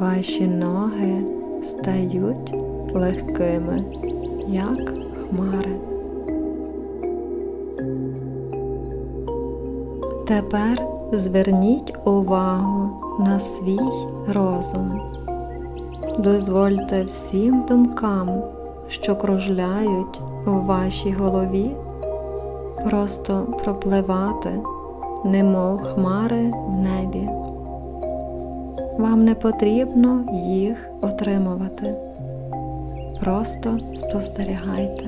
Ваші ноги стають легкими, як хмари. Тепер зверніть увагу на свій розум. Дозвольте всім думкам, що кружляють у вашій голові, просто пропливати, немов хмари в небі. Вам не потрібно їх отримувати. Просто спостерігайте.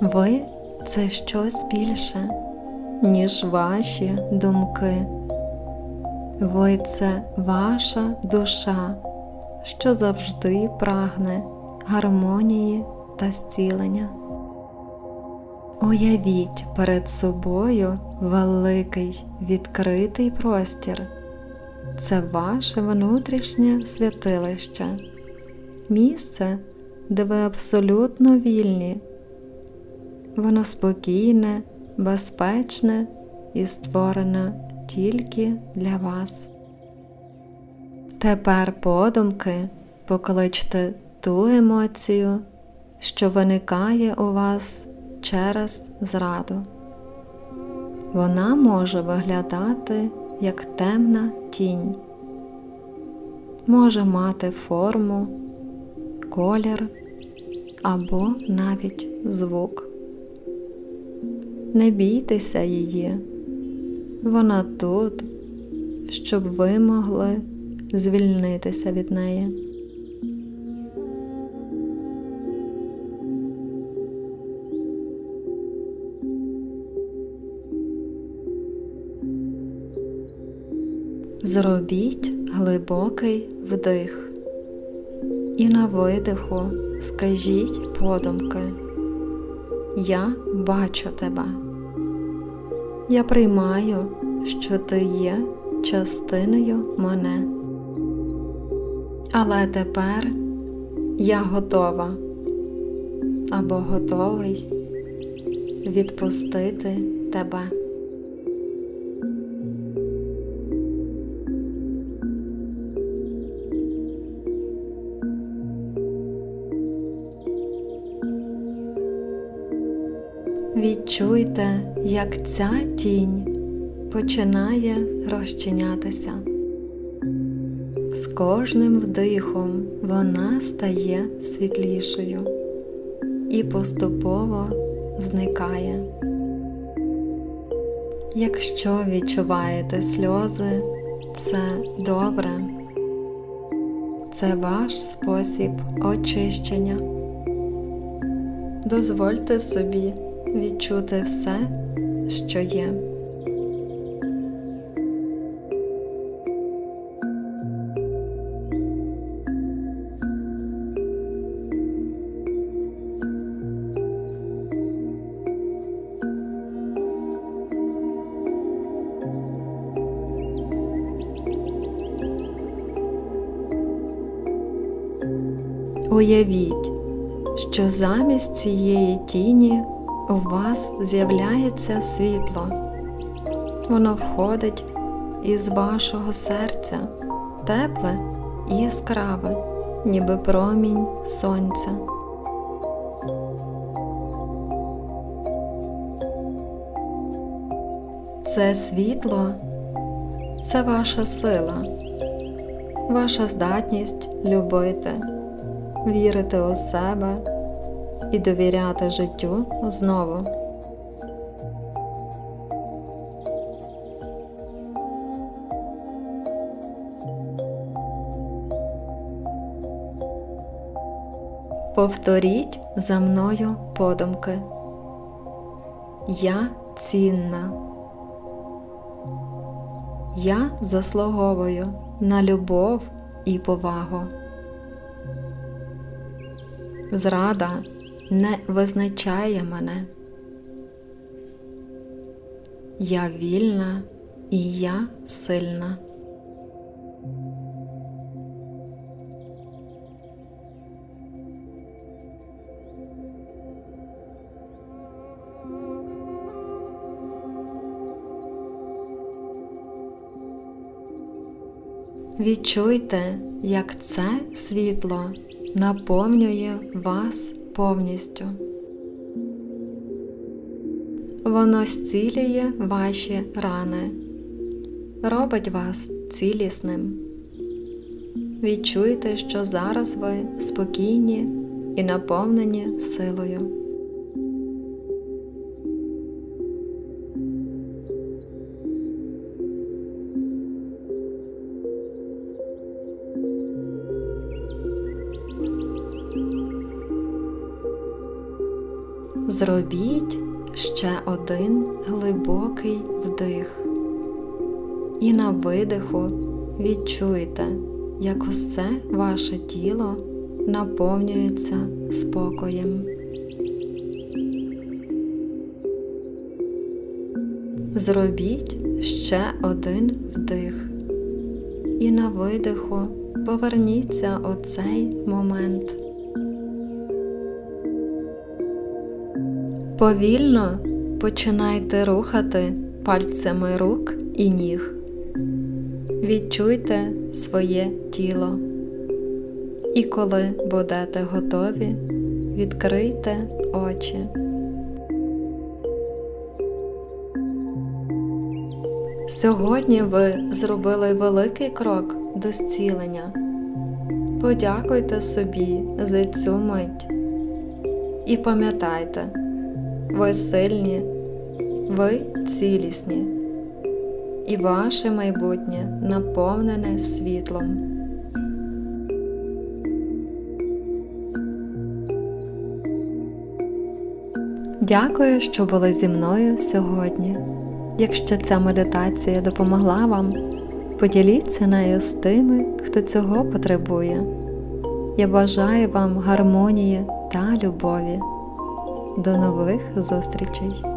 Ви це щось більше, ніж ваші думки. Ви це ваша душа, що завжди прагне гармонії та зцілення. Уявіть перед собою великий відкритий простір. Це ваше внутрішнє святилище, місце, де ви абсолютно вільні. Воно спокійне, безпечне і створене тільки для вас. Тепер подумки покличте ту емоцію, що виникає у вас через зраду. Вона може виглядати як темна тінь, може мати форму, колір або навіть звук. Не бійтеся її, вона тут, щоб ви могли звільнитися від неї. Зробіть глибокий вдих і на видиху скажіть подумки. Я бачу тебе. Я приймаю, що ти є частиною мене. Але тепер я готова або готовий відпустити тебе. Відчуйте, як ця тінь починає розчинятися. З кожним вдихом вона стає світлішою і поступово зникає. Якщо відчуваєте сльози, це добре. Це ваш спосіб очищення. Дозвольте собі відчути все, що є. Уявіть, що замість цієї тіні у вас з'являється світло. Воно входить із вашого серця, тепле і яскраве, ніби промінь сонця. Це світло це ваша сила, ваша здатність любити, вірити у себе і довіряти життю знову. Повторіть за мною подумки. Я цінна. Я заслуговую на любов і повагу. Зрада не визначає мене. Я вільна і я сильна. Відчуйте, як це світло наповнює вас повністю. Воно зцілює ваші рани, робить вас цілісним. Відчуйте, що зараз ви спокійні і наповнені силою. Зробіть ще один глибокий вдих. І на видиху відчуйте, як усе ваше тіло наповнюється спокоєм. Зробіть ще один вдих. І на видиху поверніться у цей момент. Повільно починайте рухати пальцями рук і ніг. Відчуйте своє тіло. І коли будете готові, відкрийте очі. Сьогодні ви зробили великий крок до зцілення. Подякуйте собі за цю мить. І пам'ятайте, ви сильні, ви цілісні, і ваше майбутнє наповнене світлом. Дякую, що були зі мною сьогодні. Якщо ця медитація допомогла вам, поділіться нею з тими, хто цього потребує. Я бажаю вам гармонії та любові. До нових зустрічей!